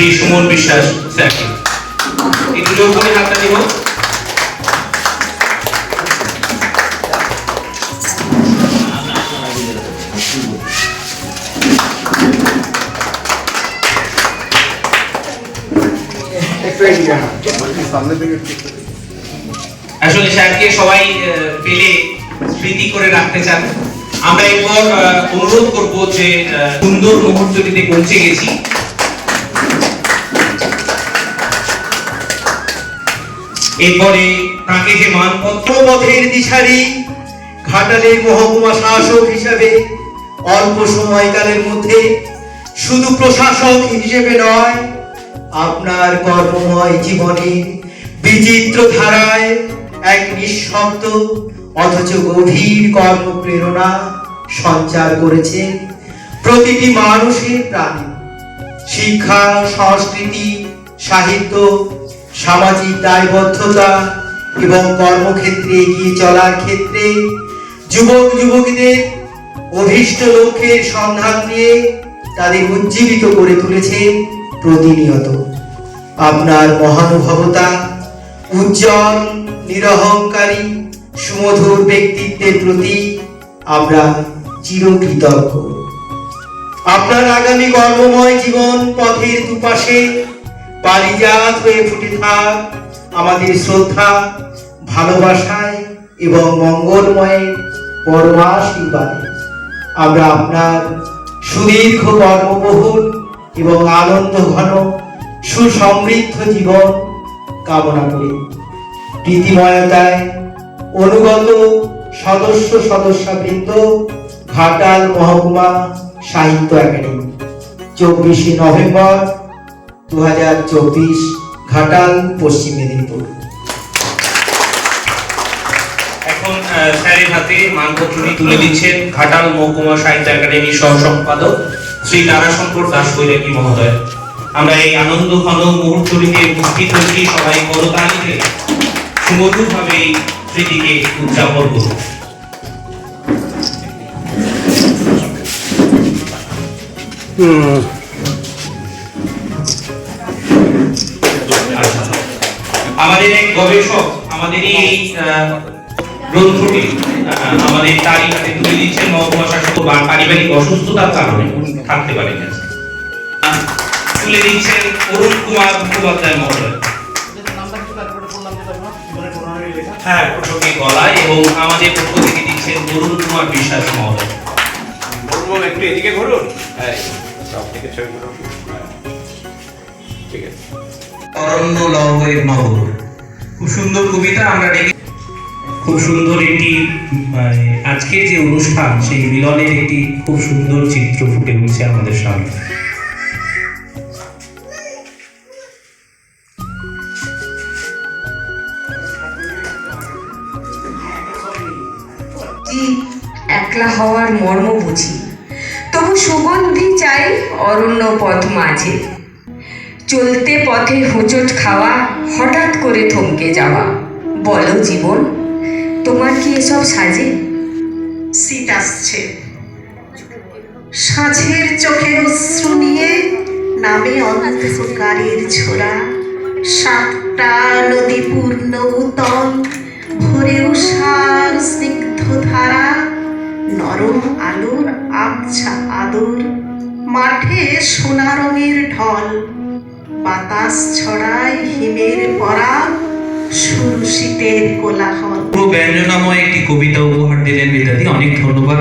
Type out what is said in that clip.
শ্রী সুমন বিশ্বাস স্যারকে একটু জোর করে হাতটা দিব আসলে স্যারকে সবাই পেলে স্মৃতি করে রাখতে চান। আমরা এরপর অনুরোধ করব যে সুন্দর মুহূর্তটিতে পৌঁছে গেছি। এরপরে তাকে যে মানপত্র পথের দিশারি, ঘাটালের মহকুমা শাসক হিসাবে অল্প সময়কালের মধ্যে শুধু প্রশাসক হিসেবে নয়, আপনার কর্মময় জীবনে বিচিত্র ধারায় এক নিঃশব্দ অথচ গভীর কর্মপ্রেরণা সঞ্চার করেছে প্রতিটি মানুষের প্রাণে। শিক্ষা, সংস্কৃতি, সাহিত্য সামাজিক দায়বদ্ধতা এবং কর্মক্ষেত্রে এগিয়ে চলার ক্ষেত্রে যুবক, যুবতীদের অভীষ্ট লক্ষ্যের সন্ধান দিয়ে তাদের উজ্জীবিত করে তুলেছে প্রতিনিয়ত। আপনার মহানুভবতা, উজ্জ্বল, নিরহংকারী, সুমধুর ব্যক্তিত্বের প্রতি আমরা চিরকৃতজ্ঞ। আপনার আগামী কর্মময় জীবন পথের দুপাশে পারিজাত হয়ে ফুটে থাক। আমাদের শ্রদ্ধা, ভালোবাসায় এবং মঙ্গলময়ের পরমাশীর্বাদে। আমরা আপনার সুদীর্ঘ কর্মবহুল এবং আনন্দ ঘন, সুসমৃদ্ধ জীবন কামনা করি। প্রীতিময়তায় অনুগত সদস্য সদস্যবৃন্দ, ঘাটাল মহকুমা সাহিত্য একাডেমি। চব্বিশে নভেম্বর দু ঘাটাল পশ্চিম মেদিনীপুর। এখন স্যারের হাতে মানপত্রটি তুলে দিচ্ছেন ঘাটাল মহকুমা সাহিত্য একাডেমির সহ সম্পাদক শ্রী তারাশঙ্কর দাস বৈরাগী মহোদয়। আমরা এই আনন্দ ঘন মুহূর্তটিতে উপস্থিত হয়েছি সবাই করতালিতে সুমধুরভাবে এই স্মৃতিকে উদযাপন করুন। আমাদের এক গবেষক আমাদের এই গ্রন্থটি আমাদের তারই হাতে তুলে দিচ্ছেন মহকুমা শাসক পারিবারিক অসুস্থতার কারণে থাকতে পারেন না। তুলে দিচ্ছেন অরুণ কুমার মুখোপাধ্যায় মহোদয়। হ্যাঁ প্রসঙ্গে গলায় এবং আমাদের পক্ষ থেকে দিচ্ছেন অরুণ কুমার বিশ্বাস মহোদয়। একটু এদিকে ঘুরুন। হ্যাঁ সব থেকে ছবি অরণ্য লবের নগর খুব সুন্দর কবিতা আমরা ডেকে খুব সুন্দর একটি মানে, যে অনুষ্ঠান সেই মিলনের একটি খুব সুন্দর চিত্র ফুটে উঠছে আমাদের সামনে। একলা হওয়ার মর্ম বুঝি তবু সুগন্ধি চাই অরণ্য পথ মাঝে। চলতে পথে হোঁচট খাওয়া, হঠাৎ করে থমকে যাওয়া। বলো জীবন, তোমার কি এসব সাজে? শীত আসছে। সাঁঝের চোখের অশ্রু নিয়ে নামে অন্ধকারের ছোড়া। সাতটা নদী পূর্ণ উতল ভরে উষার স্নিগ্ধ ধারা। নরম আলোর আবছা আদর, মাঠে সোনা রঙের ঢল। বাতাস ছড়ায় হিমের পরা শীতের কোলাহল। পুরো ব্যঞ্জনাময় একটি কবিতা উপহার দিলেন বিদ্যার্থী অনেক ধন্যবাদ।